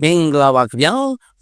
မင်္ဂလာပါခင်ဗျာ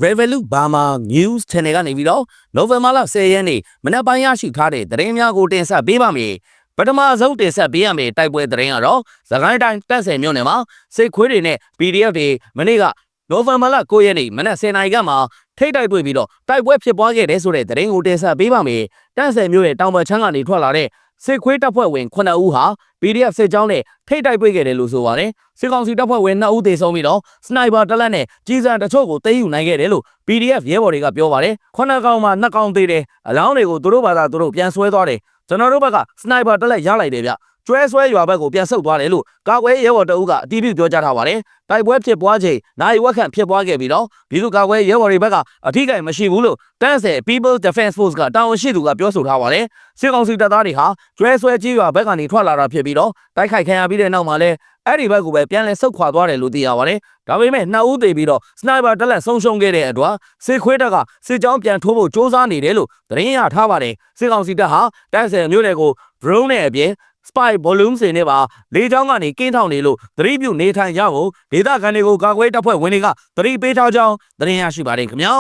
Revolut Burma News Channel ကနေပြီးတော့ November လ10ရက်နေ့မနက်ပိုင်းရရှိထားတဲ့သတင်းများကိုတင်ဆက်ပေးပါမယ်ပထမဆုံးတင်ဆက်ပေးရမယ့်တိုက်ပွဲသတင်းကတော့သခိုင်းတိုင်းတက်ဆယ်မြို့နယ်မှာစစ်ခွေးတွေနဲ့ PDF တွေမနေ့က November လ9ရက်နေ့မနက်10:00နာရီကမှထိတ်တိုက်တွေ့ပြီးတော့တိုက်ပွဲဖြစ်ပွားခဲ့တဲ့ဆိုတဲ့သတင်းကိုတင်ဆက်ပေးပါမယ်တက်ဆယ်မြို့ရဲ့တောင်ဘက်ချမ်းကနေထွက်လာတဲ့ စစ်ခွေးတပ်ဖွဲ့ဝင်9ဦးဟာ PDF စစ်ကြောင်းနဲ့ထိတ်တိုက်တွေ့ခဲ့တယ်လို့ဆိုပါတယ်စစ်ကောင်စီတပ်ဖွဲ့ဝင်2ဦးသေဆုံးပြီးတော့စနိုက်ပါတစ်လက်နဲ့ကြီးစံတချို့ကိုသိမ်းယူနိုင်ခဲ့တယ်လို့ PDF ရဲဘော်တွေကပြောပါတယ်ခုနစ်ကောင်မှနှစ်ကောင်သေးတယ်အလောင်းတွေကိုသူတို့ဘာသာသူတို့ပြန်ဆွဲသွားတယ်ကျွန်တော်တို့ဘက်ကစနိုက်ပါတစ်လက်ရလိုက်တယ်ဗျ ကျွဲဆွဲရွာဘက်ကိုပြန်ဆုတ်သွားတယ်လို့ကာကွယ်ရဲဘော်တအုပ်ကအတီးပြုပြောကြားထားပါတယ်တိုက်ပွဲဖြစ်ပွားချိန်နိုင်ဝက်ခန့်ဖြစ်ပွားခဲ့ပြီးတော့ပြည်သူ့ကာကွယ်ရဲဘော်တွေဘက်ကအထီးကင်မရှိဘူးလို့တန်းဆယ် People Defense Force ကတာဝန်ရှိသူကပြောဆိုထားပါတယ်စစ်ကောင်စီတပ်သားတွေဟာကျွဲဆွဲကြီးရွာဘက်ကနေထွက်လာတာဖြစ်ပြီးတော့တိုက်ခိုက်ခံရပြီးတဲ့နောက်မှာလဲအဲ့ဒီဘက်ကိုပဲပြန်လဲဆုတ်ခွာသွားတယ်လို့သိရပါတယ်ဒါပေမဲ့နှစ်ဦးသေပြီးတော့စနိုက်ပါတက်လက်ဆုံးရှုံးခဲ့တဲ့အတွက်စစ်ခွေးတပ်ကစစ်ကြောင်းပြန်ထိုးဖို့စ조사နေတယ်လို့သတင်းရထားပါတယ်စစ်ကောင်စီတပ်ဟာတန်းဆယ်မြို့နယ်ကို drone နဲ့အပြင် spy volume စင်နဲ့ပါလေကြောင်းကနေကင်းထောင်နေလို့သတိပြုနေထိုင်ကြဖို့ဒေသခံတွေကိုကာကွယ်တပ်ဖွဲ့ဝင်တွေကသတိပေးထားကြောင်းသတင်းရရှိပါတယ်ခင်ဗျာ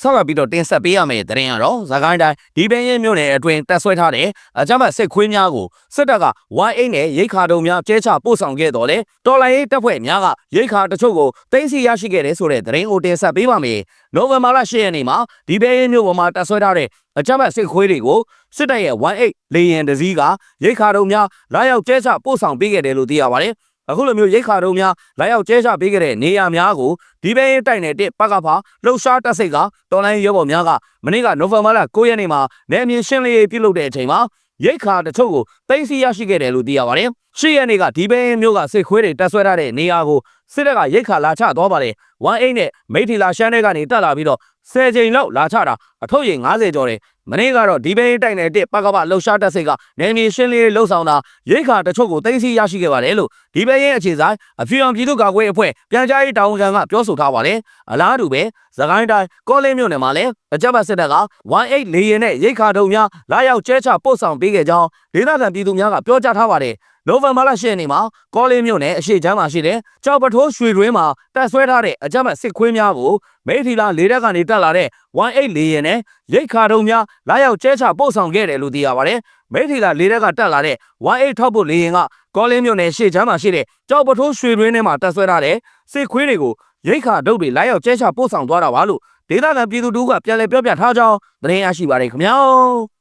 ဆက်လက်ပြီးတော့တင်ဆက်ပေးရမယ့်သတင်းကတော့ဇကိုင်းတိုင်းဒီပင်ရင်မြို့နယ်အတွင်းတက်ဆွဲထားတဲ့အကြမ်းဖက်စစ်ခွေးများကိုစစ်တပ်က Y8 နဲ့ရိတ်ခါတုံများကျဲချပို့ဆောင်ခဲ့တော်လဲတော်လိုင်းရေးတပ်ဖွဲ့များကရိတ်ခါတချို့ကိုတင်းစီရရှိခဲ့တဲ့ဆိုတဲ့သတင်းကိုတင်ဆက်ပေးပါမယ်။နိုဝင်ဘာလ10ရက်နေ့မှာဒီပင်ရင်မြို့ပေါ်မှာတက်ဆွဲထားတဲ့အကြမ်းဖက်စစ်ခွေးတွေကိုစစ်တပ်ရဲ့ Y8 လေယာဉ်တစ်စီးကရိတ်ခါတုံများလာရောက်ကျဲချပို့ဆောင်ပေးခဲ့တယ်လို့သိရပါတယ်။ အခုလိုမျိုးရိတ်ခါတုံးများလာရောက်ကျဲချပေးခဲ့တဲ့နေရာများကိုဒီဘဲရင်တိုက်နေတဲ့ပကဖာလှုပ်ရှားတက်စိတ်ကတော်လိုင်းရဲဘော်များကမနေ့ကနိုဝင်ဘာလ9ရက်နေ့မှာနေအမြင့်ရှင်းလင်းရေးပြုလုပ်တဲ့အချိန်မှာရိတ်ခါတချို့ကိုသိမ်းဆီးရရှိခဲ့တယ်လို့သိရပါတယ်။ရှေ့ရက်နေ့ကဒီဘဲရင်မျိုးကစစ်ခွေးတွေတက်ဆွဲထားတဲ့နေရာကိုစစ်တပ်ကရိတ်ခါလာချသွားပါတယ်။1အိတ်နဲ့မိထီလာရှမ်းတဲ့ကနေတက်လာပြီးတော့ 10ချိန်လောက်လာချတာအထုပ်ရင်90ကျော်တယ်မနေ့ကတော့ဒီဘဲတိုက်နေတဲ့ပကပလှုပ်ရှားတက်စိတ်ကနေမြေရှင်းလေးလှုပ်ဆောင်တာရိတ်ခါတချို့ကိုသိမ်းဆည်းရရှိခဲ့ပါတယ်လို့ဒီဘဲရဲ့အခြေဆိုင်အဖြူအောင်ပြည်သူ့ကာကွယ်အဖွဲ့ပြန်ကြားရေးတာဝန်ခံကပြောဆိုထားပါတယ်အလားတူပဲသခိုင်းတိုင်းကောလင်းမြို့နယ်မှာလည်းအကြမ်းဖက်စစ်တပ်က18လေရင်နဲ့ရိတ်ခါတုံများလာရောက်ကျဲချပို့ဆောင်ပေးခဲ့ကြောင်းဒေသခံပြည်သူများကပြောကြားထားပါတယ် နိုဝင်ဘာလ10ရက်နေ့မှာကောလင်းမြို့နယ်အရှိချမ်းမှာရှိတဲ့ကြောက်ပထိုးရွှေတွင်းမှာတက်ဆွဲထားတဲ့အကြမ်းဖက်စစ်ခွေးများကိုမိထီလာလေးတက်ကနေတက်လာတဲ့18လေရင်နဲ့ရိတ်ခါတုံများလာရောက်ကျဲချပို့ဆောင်ခဲ့တယ်လို့သိရပါတယ်မိထီလာလေးတက်ကတက်လာတဲ့18ထောက်ဖို့လေရင်ကကောလင်းမြို့နယ်ရှေ့ချမ်းမှာရှိတဲ့ကြောက်ပထိုးရွှေတွင်းထဲမှာတက်ဆွဲထားတဲ့စစ်ခွေးတွေကိုရိတ်ခါဒုတ်တွေလာရောက်ကျဲချပို့ဆောင်သွားတာပါလို့ဒေသခံပြည်သူတို့ကပြန်လည်ပြောပြထားကြောင်းသတင်းရရှိပါတယ်ခင်ဗျာ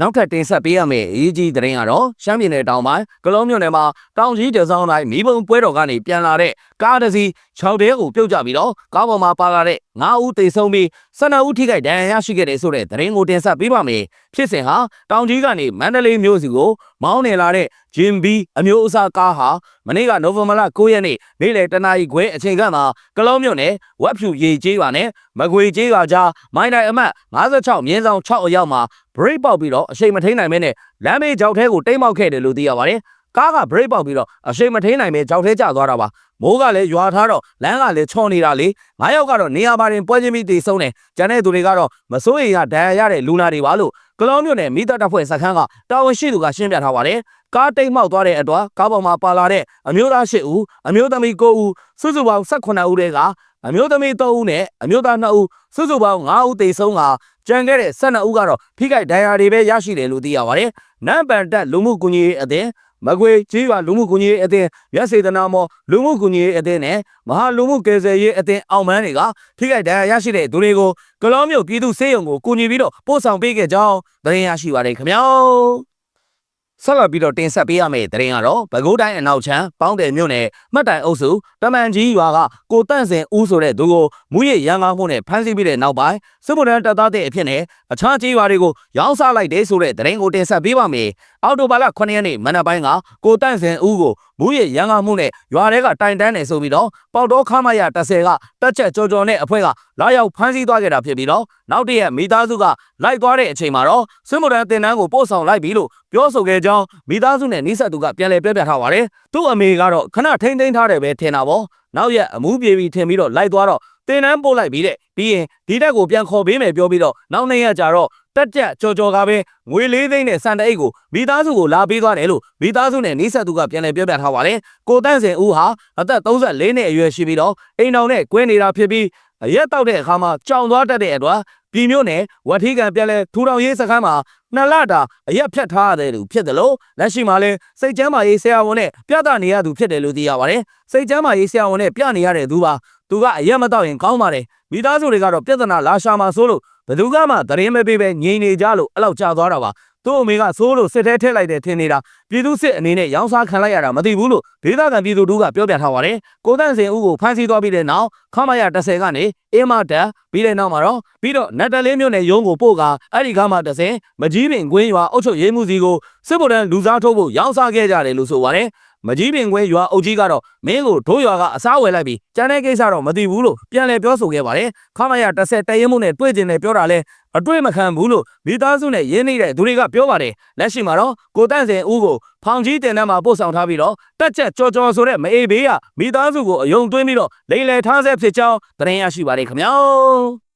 နောက်ထပ်တင်ဆက်ပေးရမယ့်အရေးကြီးသတင်းကတော့ရှမ်းပြည်နယ်တောင်ပိုင်းကလုံးမြို့နယ်မှာတောင်ကြီးတစောင်းတိုင်းမိဘုံပွဲတော်ကနေပြန်လာတဲ့ကားတစ်စီး6တဲကိုပြုတ်ကျပြီးတော့ကားပေါ်မှာပါလာတဲ့ 9ဦးသေဆုံးပြီး12ဦးထိခိုက်ဒဏ်ရာရရှိခဲ့တဲ့ဆိုတဲ့သတင်းကိုတင်ဆက်ပေးပါမယ်။ဖြစ်စဉ်ဟာတောင်ကြီးကနေမန္တလေးမြို့စီကိုမောင်းနေလာတဲ့ဂျင်ဘီအမျိုးအစားကားဟာမနေ့ကနိုဝင်ဘာလ9ရက်နေ့နေ့လယ်တနာရီခွဲအချိန်ကမှကလုံးမြို့နယ်ဝက်ဖြူရေကျေးရွာနဲ့မကွေကျေးရွာကြားမိုင်းတိုင်းအမှတ်56မြင်းဆောင်6အရောက်မှာ break ပေါက်ပြီးတော့အချိန်မထိန်နိုင်မဲနဲ့လမ်းမေးကြောက်ထဲကိုတိတ်မောက်ခဲ့တယ်လို့သိရပါတယ်။ ကားက break ပေါက်ပြီးတော့အချိန်မထိန်နိုင်မဲကြောက်ထဲကျသွားတာပါ။မိုးကလည်းရွာထားတော့လမ်းကလည်းချော်နေတာလေ။ငါးယောက်ကတော့နေရာပါရင်ပွဲချင်းပြီးတည်ဆုံးတယ်။ကျန်တဲ့သူတွေကတော့မစိုးရိမ်ရဒဏ်ရာရတဲ့လူနာတွေပါလို့ကလောမျိုးနဲ့မိသားတပ်ဖွဲ့စခန်းကတာဝန်ရှိသူကရှင်းပြထားပါတယ်။ကားတိတ်မောက်သွားတဲ့အတွက်ကားပေါ်မှာပါလာတဲ့အမျိုးသား၈ဦးအမျိုးသမီး၉ဦးစုစုပေါင်း18ဦးတည်းကအမျိုးသမီး3ဦးနဲ့အမျိုးသား2ဦးစုစုပေါင်း5ဦးသေဆုံးကကြံခဲ့တဲ့12ဦးကတော့ဖိခိုက်ဒဏ်ရာတွေပဲရရှိတယ်လို့သိရပါတယ်။နမ်ပန်တက်လူမှုကူညီရေးအသင်း မကွေကြီးရွာလူမှုကူညီရေးအသင်းရက်စေတနာမောလူမှုကူညီရေးအသင်းနဲ့မဟာလူမှုကယ်ဆယ်ရေးအသင်းအောင်မန်းတွေကထိခိုက်ဒဏ်ရာရရှိတဲ့သူတွေကိုကလောမျိုးပြည်သူစေယုံကိုကူညီပြီးတော့ပို့ဆောင်ပေးခဲ့ကြောင်းသတင်းရရှိပါတယ်ခင်ဗျာ ဆက်လက်ပြီးတော့တင်ဆက်ပေးရမယ့်သတင်းကတော့ပဲခူးတိုင်းအနောက်ချမ်းပေါင်းတယ်မြို့နယ်မှတ်တိုင်အုပ်စုတမန်ကြီးရွာကကိုတန့်စင်ဦးဆိုတဲ့သူကိုမူရရန်ကားမှုနဲ့ဖမ်းဆီးပြီးတဲ့နောက်ပိုင်းစစ်ဗိုလ်တန်းတပ်သားတဲ့အဖြစ်နဲ့အခြားကြီးရွာတွေကိုရောင်းစားလိုက်တဲ့ဆိုတဲ့သတင်းကိုတင်ဆက်ပေးပါမယ်။အော်တိုဘာလ9ရက်နေ့မနက်ပိုင်းကကိုတန့်စင်ဦးကိုမူရရန်ကားမှုနဲ့ရွာထဲကတိုင်တန်းနေဆိုပြီးတော့ပေါတော့ခမရ30ကတက်ချက်ကြော်ကြော်နဲ့အဖွဲ့က လာရောက်ဖမ်းဆီးသွားခဲ့တာဖြစ်ပြီးတော့နောက်တရက်မိသားစုကလိုက်သွားတဲ့အချိန်မှာတော့စစ်ဗိုလ်တန်းတင်တန်းကိုပို့ဆောင်လိုက်ပြီလို့ပြောဆိုခဲ့ကြောင်းမိသားစုနဲ့နှိဆက်သူကပြန်လည်ပြောပြထားပါတယ်။သူ့အမေကတော့ခဏထိမ့်သိမ်းထားတယ်ပဲထင်တာပေါ့နောက်ရက်အမှုပြေပြီးထင်ပြီးတော့လိုက်သွားတော့တင်တန်းပို့လိုက်ပြီးတဲ့ပြီးရင်ဒီတက်ကိုပြန်ခေါ်ပေးမယ်ပြောပြီးတော့နောက်နေ့ရက်ကျတော့တက်ကြက်ကြော်ကြော်ကားပဲငွေလေးသိန်းနဲ့စံတအိတ်ကိုမိသားစုကိုလာပေးသွားတယ်လို့မိသားစုနဲ့နီးစပ်သူကပြန်လည်ပြောပြထားပါတယ်ကိုတန့်စင်ဦးဟာအသက်34နှစ်အရွယ်ရှိပြီးတော့အိမ်တော်နဲ့ကွဲနေတာဖြစ်ပြီး အရက်တောက်တဲ့အခါမှာကြောင်သွားတတ်တဲ့အတွက်ပြည်မျိုးနဲ့ဝတ်ထီးကန်ပြန်လဲထူထောင်ရေးစခန်းမှာနှစ်လတာအရက်ဖြတ်ထားရတဲ့သူဖြစ်တယ်လို့လက်ရှိမှာလဲစိတ်ကျမ်းမာရေးဆရာဝန်နဲ့ပြသနေရသူဖြစ်တယ်လို့သိရပါတယ်စိတ်ကျမ်းမာရေးဆရာဝန်နဲ့ပြနေရတဲ့သူပါသူကအရက်မတော့ရင်ကောင်းပါတယ်မိသားစုတွေကတော့ပြဿနာလာရှာမှာဆိုလို့ဘယ်သူကမှသတင်းမပေးပဲငြိမ်နေကြလို့အဲ့လောက်ကြာသွားတာပါ သူ့အမေကဆိုးလို့စစ်ထဲထည့်လိုက်တယ်ထင်နေတာပြည်သူစစ်အနေနဲ့ရောင်းစားခံလိုက်ရတာမသိဘူးလို့ဒေသခံပြည်သူတို့ကပြောပြထားပါတယ်ကိုတန့်စင်ဦးကိုဖမ်းဆီးသွားပြီးတဲ့နောက်ခမရ30ကနေအင်းမတက်ပြီးတဲ့နောက်မှာတော့ပြီးတော့နတ်တလင်းမြို့နယ်ရုံးကိုပို့ကအဲ့ဒီခမ30မကြီးပင်ကွင်းရွာအုပ်ချုပ်ရေးမှုစီကိုစစ်ဗိုလ်တန်းလူစားထုတ်ဖို့ရောင်းစားခဲ့ကြတယ်လို့ဆိုပါတယ် မကြီးပင်ကွဲရွာအုပ်ကြီးကတော့မင်းကိုဒိုးရွာကအစားဝယ်လိုက်ပြီးကျန်တဲ့ကိစ္စတော့မသိဘူးလို့ပြန်လည်ပြောဆိုခဲ့ပါတယ်ခမရ30တရင်မှုနဲ့တွေ့ကျင်တယ်ပြောတာလဲအတွေ့မခံဘူးလို့မိသားစုနဲ့ရင်းနေတဲ့သူတွေကပြောပါတယ်လက်ရှိမှာတော့ကိုတန့်စင်ဦးကိုဖောင်ကြီးတင်တန်းမှာပို့ဆောင်ထားပြီးတော့တက်ချက်ကြော်ကြော်ဆိုတဲ့မအေးဘေးကမိသားစုကိုအယုံသွင်းပြီးတော့လိန်လယ်ထားဆဲဖြစ်ကြောင်းသတင်းရရှိပါတယ်ခင်ဗျာ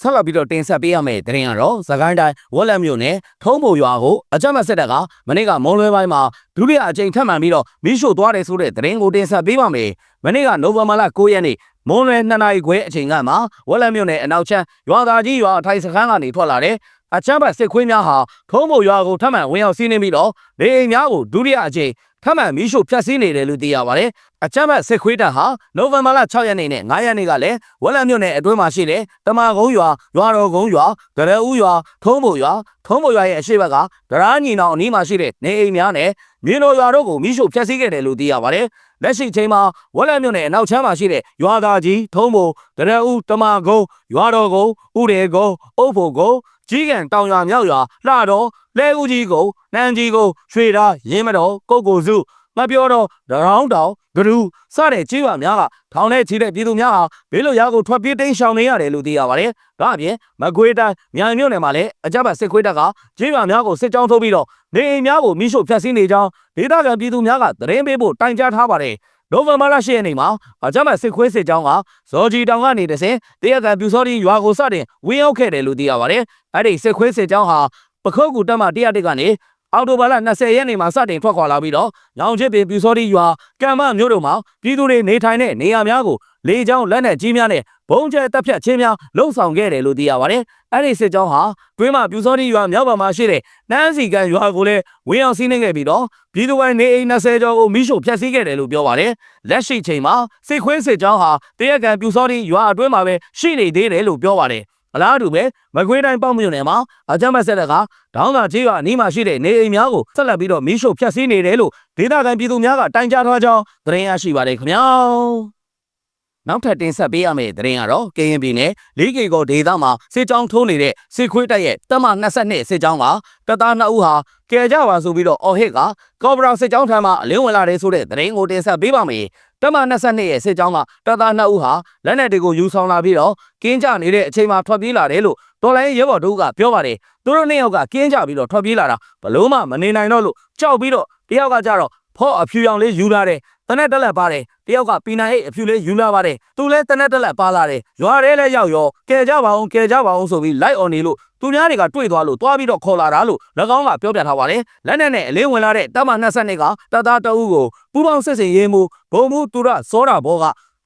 ဆက်လက်ပြီးတော့တင်ဆက်ပေးရမယ့်သတင်းကတော့သခိုင်းတိုင်းဝက်လက်မြို့နယ်ထုံးပုံရွာကိုအကြမ်းမစစ်တပ်ကမနေ့ကမုံလွဲပိုင်းမှာဒုတိယအကြိမ်ထပ်မံပြီးတော့မိရှို့သွားတယ်ဆိုတဲ့သတင်းကိုတင်ဆက်ပေးပါမယ်။မနေ့ကနိုဝင်ဘာလ9ရက်နေ့မွန်လွယ်2နာရီခွဲအချိန်ကမှဝက်လက်မြို့နယ်အနောက်ချမ်းရွာသားကြီးရွာအထိုင်စခန်းကနေထွက်လာတဲ့အချမ်းဘတ်စစ်ခွေးများဟာထုံးပုံရွာကိုထပ်မံဝင်ရောက်စီးနှင်းပြီးတော့နေအိမ်များကိုဒုတိယအကြိမ် ထပ်မံမိရှို့ဖျက်ဆီးနေတယ်လို့သိရပါတယ်။အချမ်းဘတ်စစ်ခွေးတပ်ဟာနိုဝင်ဘာလ6ရက်နေ့နဲ့9ရက်နေ့ကလည်းဝက်လက်မြို့နယ်အတွင်းမှာရှိတဲ့တမာကုန်းရွာရွာတော်ကုန်းရွာဒရဲဦးရွာထုံးပုံရွာထုံးပုံရွာရဲ့အရှိတ်ဘက်ကဒရာညီနောင်အနီးမှာရှိတဲ့နေအိမ်များနဲ့မြင်းတော်ရွာတို့ကိုမိရှို့ဖျက်ဆီးခဲ့တယ်လို့သိရပါတယ်။လက်ရှိချိန်မှာဝက်လက်မြို့နယ်အနောက်ချမ်းမှာရှိတဲ့ရွာသားကြီးထုံးပုံဒရဲဦးတမာကုန်းရွာတော်ကုန်းဥရေကုန်းအုပ်ဖို့ကုန်း ကြီးကန်တောင်ရွာမြောက်ရွာလှတော်လဲဦးကြီးကုန်းနန်းကြီးကုန်းရွှေသားရင်းမတော်ကုတ်ကိုစုမပြောတော့ဒရောင်းတောင်ဂရူစတဲ့ကြေးရွာများကထောင်ထဲချီတဲ့ပြည်သူများဟာဘေးလွတ်ရာကိုထွက်ပြေးတိမ်းရှောင်နေရတယ်လို့သိရပါတယ်။ဒါအပြင်မကွေးတိုင်းမြိုင်မြို့နယ်မှာလည်းအကြမ်းဖက်စစ်ခွေးတပ်ကကြေးရွာများကိုစစ်ကြောင်းထုတ်ပြီးတော့နေအိမ်များကိုမိရှို့ဖျက်ဆီးနေကြောင်းဒေသခံပြည်သူများကသတင်းပေးဖို့တိုင်ကြားထားပါတယ်။ နိုဝင်ဘာလ10ရက်နေ့မှာအကြမ်းဖက်စစ်ခွေးစစ်ကြောင်းကဇော်ဂျီတောင်ကနေတဆင်တရက်ကန်ပြူစောတိရွာကိုစတင်ဝင်ရောက်ခဲ့တယ်လို့သိရပါတယ်။အဲ့ဒီစစ်ခွေးစစ်ကြောင်းဟာပခုတ်ကူတက်မှ101ကနေအော်တိုဘာလ20ရက်နေ့မှာစတင်ထွက်ခွာလာပြီးတော့ညောင်ချစ်ပင်ပြူစောတိရွာကံမမြို့တို့မှာပြည်သူတွေနေထိုင်တဲ့နေရာများကိုလေကြောင်းလက်နက်ကြီးများနဲ့ ဘုံကျဲတပ်ဖြတ်ခြင်းများလှုံ့ဆော်ခဲ့တယ်လို့သိရပါတယ်။အဲ့ဒီစစ်ကြောင်းဟာတွင်းမှာပြူစောတိရွာမြောက်ဘက်မှာရှိတဲ့နန်းစီကန်ရွာကိုလည်းဝင်အောင်စီးနှင်းခဲ့ပြီးတော့ပြည်သူပိုင်းနေအိမ်20ကျော်ကိုမိရှို့ဖျက်ဆီးခဲ့တယ်လို့ပြောပါတယ်။လက်ရှိချိန်မှာစစ်ခွေးစစ်ကြောင်းဟာတရက်ကန်ပြူစောတိရွာအတွင်းမှာပဲရှိနေသေးတယ်လို့ပြောပါတယ်။အလားတူပဲမကွေးတိုင်းပေါ့မြို့နယ်မှာအကြမ်းဖက်ဆက်တဲ့ကဒေါင်းသာချေးရွာအနီးမှာရှိတဲ့နေအိမ်များကိုဆက်လက်ပြီးတော့မီးရှို့ဖျက်ဆီးနေတယ်လို့ဒေသခံပြည်သူများကတိုင်ကြားထားကြောင်းသတင်းရရှိပါတယ်ခင်ဗျာ နောက်ထပ်တင်ဆက်ပေးရမယ့်သတင်းကတော့ကရင်ပြည်နယ်လေးကေကောဒေသမှာစစ်ကြောင်းထိုးနေတဲ့စစ်ခွေးတပ်ရဲ့တပ်မ22စစ်ကြောင်းကတပ်သား2ဦးဟာကယ်ကြပါဆိုပြီးတော့အော်ဟစ်ကကော့ဘရာစစ်ကြောင်းထံမှအလင်းဝင်လာတဲ့ဆိုတဲ့သတင်းကိုတင်ဆက်ပေးပါမယ်တပ်မ22ရဲ့စစ်ကြောင်းကတပ်သား2ဦးဟာလက်နက်တွေကိုယူဆောင်လာပြီးတော့ကင်းကြနေတဲ့အချိန်မှာထွက်ပြေးလာတယ်လို့တော်လိုင်းရဲဘော်တို့ကပြောပါတယ်သူတို့နှစ်ယောက်ကကင်းကြပြီးတော့ထွက်ပြေးလာတာဘလို့မှမနေနိုင်တော့လို့ကြောက်ပြီးတော့တယောက်ကကြတော့ ဖော့အဖြူရောင်လေးယူလာတယ်တနက်တက်လက်ပါတယ်တယောက်ကပီနာအိတ်အဖြူလေးယူလာပါတယ်သူလည်းတနက်တက်လက်ပါလာတယ်ရွာထဲလည်းရောက်ရောကဲကြပါအောင်ကဲကြပါအောင်ဆိုပြီးလိုက်အော်နေလို့သူများတွေကတွေ့သွားလို့တွားပြီးတော့ခေါ်လာတာလို့၎င်းကပြောပြထားပါတယ်လက်နက်နဲ့အလင်းဝင်လာတဲ့တပ်မ22ကတပ်သားတအုပ်ကိုပူပေါင်းစစ်စင်ရေးမှုဘုံမှုသူရစောတာဘောက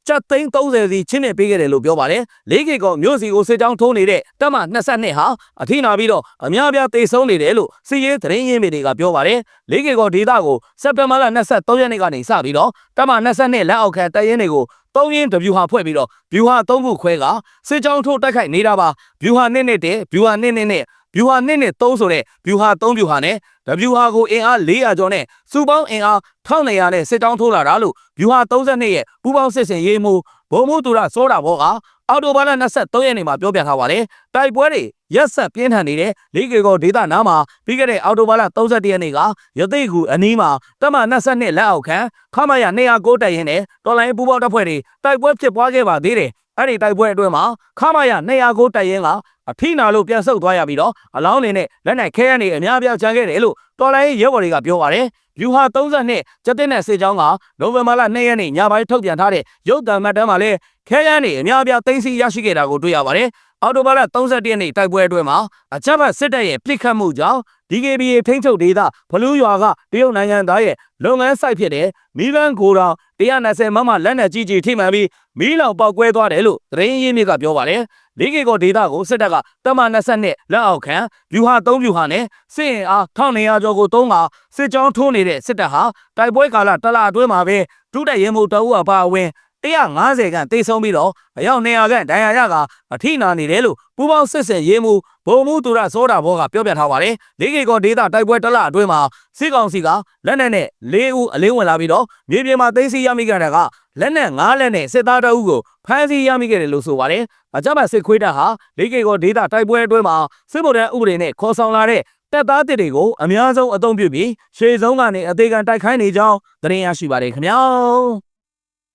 ကျပ်သိန်း30စီချင်းနေပေးခဲ့တယ်လို့ပြောပါတယ်။လေးကေကောမြို့စီကိုစစ်ကြောင်းထိုးနေတဲ့တပ်မ22ဟာအထိနာပြီးတော့အများပြားတေဆုံးနေတယ်လို့စီရေးသတင်းရင်းမြစ်တွေကပြောပါတယ်။လေးကေကောဒေသကိုစက်တင်ဘာလ23ရက်နေ့ကနေစပြီးတော့တပ်မ22လက်အောက်ခံတပ်ရင်းတွေကိုသုံးရင်းတဗျူဟာဖွဲ့ပြီးတော့ဗျူဟာ၃ခုခွဲကစစ်ကြောင်းထိုးတိုက်ခိုက်နေတာပါဗျူဟာနှစ်နှစ်တဲ့ဗျူဟာနှစ်နှစ်နဲ့ဗျူဟာနှစ်နှစ်3ဆိုတဲ့ဗျူဟာ3ဗျူဟာနဲ့ တဗျူဟာကိုအင်အား400ကျော်နဲ့စုပေါင်းအင်အား1200နဲ့စစ်တောင်းထိုးလာတာလို့ဗျူဟာ32ရဲ့ပူပေါင်းစစ်စင်ရေးမှုဘုံမှုသူရစောတာဘောကအော်တိုဘာလ23ရက်နေ့မှာပြောပြထားပါတယ်တိုက်ပွဲတွေရက်ဆက်ပြင်းထန်နေတဲ့လေးကေကောဒေသနားမှာပြီးခဲ့တဲ့အော်တိုဘာလ31ရက်နေ့ကရသိကူအနီးမှာတပ်မ22လက်အောက်ခံခမရ209တိုက်ရင်နဲ့တော်လိုင်းပူပေါင်းတပ်ဖွဲ့တွေတိုက်ပွဲဖြစ်ပွားခဲ့ပါသေးတယ်အဲ့ဒီတိုက်ပွဲအတွင်းမှာခမရ209တိုက်ရင်ကအထိနာလို့ပြန်ဆုတ်သွားရပြီးတော့အလောင်းနေနဲ့လက်နက်ခဲရနေအများပြားချန်ခဲ့တယ်လို့တော်လိုင်းရဲဘော်တွေကပြောပါတယ်။ယူဟာ32ကျတဲ့နဲ့စေချောင်းကနိုဝင်ဘာလ2ရက်နေ့ညပိုင်းထုတ်ပြန်ထားတဲ့ရုပ်သံမှတ်တမ်းမှာလည်းခဲရန်နေအများပြားသိမ်းဆည်းရရှိခဲ့တာကိုတွေ့ရပါတယ်။အော်တိုဘာလ31ရက်နေ့တိုက်ပွဲအတွင်းမှာအကြမ်းဖက်စစ်တပ်ရဲ့ပြစ်ခတ်မှုကြောင့် DKBA ထိန်းချုပ်ဒေသဘလူးရွာကတရုတ်နိုင်ငံသားရဲ့လုပ်ငန်းဆိုင်ဖြစ်တဲ့မီးဗန်းကိုတောင်120မမလက်နက်ကြီးကြီးထိမှန်ပြီးမီးလောင်ပေါက်ကွဲသွားတယ်လို့သတင်းရင်းမြစ်ကပြောပါတယ်။လေးကေကောဒေသကိုစစ်တပ်ကတမ22လက်အောက်ခံဗျူဟာ3ဗျူဟာနဲ့စစ်ရင်အား1900ကျော်ကိုတုံးကစစ်ကြောင်းထိုးနေတဲ့စစ်တပ်ဟာတိုက်ပွဲကာလတစ်လအတွင်းမှာပဲဒုတက်ရင်မှုတအုပ်အပါအဝင် 150ခန့်တိတ်ဆုံးပြီးတော့အယောက်200ခန့်ဒဏ်ရာရကအထိနာနေတယ်လို့ပူပေါင်းစစ်စင်ရေးမှုဘုံမှုသူရစောတာဘောကပြောပြထားပါတယ်။လေးကေကောဒေသတိုက်ပွဲတစ်လအတွင်းမှာစစ်ကောင်စီကလက်နက်နဲ့၄ဦးအလင်းဝင်လာပြီးတော့မြေပြင်မှာသိမ်းဆည်းရမိကြတဲ့ကလက်နက်၅လက်နဲ့စစ်သားတအုပ်ကိုဖမ်းဆီးရမိခဲ့တယ်လို့ဆိုပါတယ်။အကြမ်းဖက်စစ်ခွေးတပ်ဟာလေးကေကောဒေသတိုက်ပွဲအတွင်းမှာစစ်ဗိုလ်တန်းဥပဒေနဲ့ခေါ်ဆောင်လာတဲ့တပ်သားတစ်တွေကိုအများဆုံးအသုံးပြုပြီးရှေ့ဆုံးကနေအသေးခံတိုက်ခိုင်းနေကြောင်းသတင်းရရှိပါတယ်ခင်ဗျာ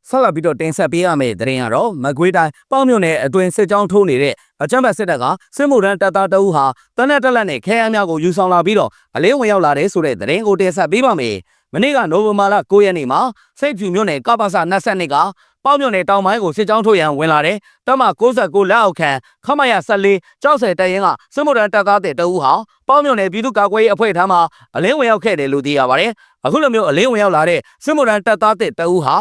ဆက်လက်ပြီးတော့တင်ဆက်ပေးရမယ့်သတင်းကတော့မကွေးတိုင်းပေါင်းမြို့နယ်အတွင်းစစ်ကြောင်းထိုးနေတဲ့အကြမ်းဖက်စစ်တပ်ကစစ်မှုထမ်းတပ်သားတအုပ်ဟာတနက်တက်လက်နဲ့ခဲယမ်းများကိုယူဆောင်လာပြီးတော့အလင်းဝင်ရောက်လာတဲ့ဆိုတဲ့သတင်းကိုတင်ဆက်ပေးပါမယ်မနေ့ကနိုဝင်ဘာလ9ရက်နေ့မှာစိတ်ဖြူမြို့နယ်ကပ္ပစ22က ပေါင်းမြို့နယ်တောင်ပိုင်းကိုစစ်ကြောင်းထိုးရန်ဝင်လာတဲ့တမ69လက်အောက်ခံခမရ14ကြောက်ဆယ်တရင်ကစစ်မှုထမ်းတပ်သားတဲ့တအုပ်ဟာပေါင်းမြို့နယ်ပြည်သူ့ကာကွယ်ရေးအဖွဲ့ထမ်းမှာအလင်းဝင်ရောက်ခဲ့တယ်လို့သိရပါတယ်အခုလိုမျိုးအလင်းဝင်ရောက်လာတဲ့စစ်မှုထမ်းတပ်သားတဲ့တအုပ်ဟာ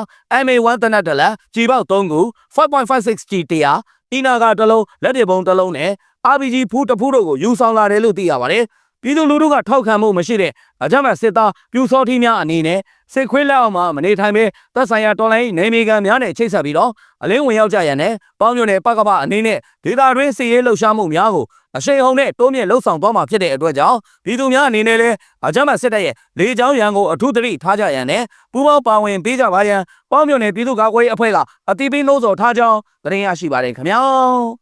MA1 တနက်တလက်ကြီးပေါက်3ခု 5.56G တရားအီနာကတစ်လုံးလက်တွေပုံတစ်လုံးနဲ့ RPG ဖူးတစ်ဖူးတို့ကိုယူဆောင်လာတယ်လို့သိရပါတယ် ပြည်သူလူထုကထောက်ခံမှုမရှိတဲ့အကြမ်းဖက်စစ်သားပြူစောထီးများအနေနဲ့စစ်ခွေးလက်အောက်မှာမနေထိုင်ပဲသက်ဆိုင်ရာတော်လိုင်းနေမီကန်များနဲ့ချိတ်ဆက်ပြီးတော့အလင်းဝင်ရောက်ကြရန်နဲ့ပေါင်းမြို့နယ်ပကပအနေနဲ့ဒေတာတွင်းစီရေးလှုပ်ရှားမှုများကိုအရှိန်ဟုန်နဲ့တိုးမြင့်လှုပ်ဆောင်သွားမှာဖြစ်တဲ့အတွက်ကြောင့်ပြည်သူများအနေနဲ့လည်းအကြမ်းဖက်စစ်တပ်ရဲ့လေကြောင်းရန်ကိုအထူးသတိထားကြရန်နဲ့ပူးပေါင်းပါဝင်ပေးကြပါရန်ပေါင်းမြို့နယ်ပြည်သူ့ကာကွယ်ရေးအဖွဲ့ကအတိပေးနှိုးဆော်ထားကြောင်းသတင်းရရှိပါတယ်ခင်ဗျာ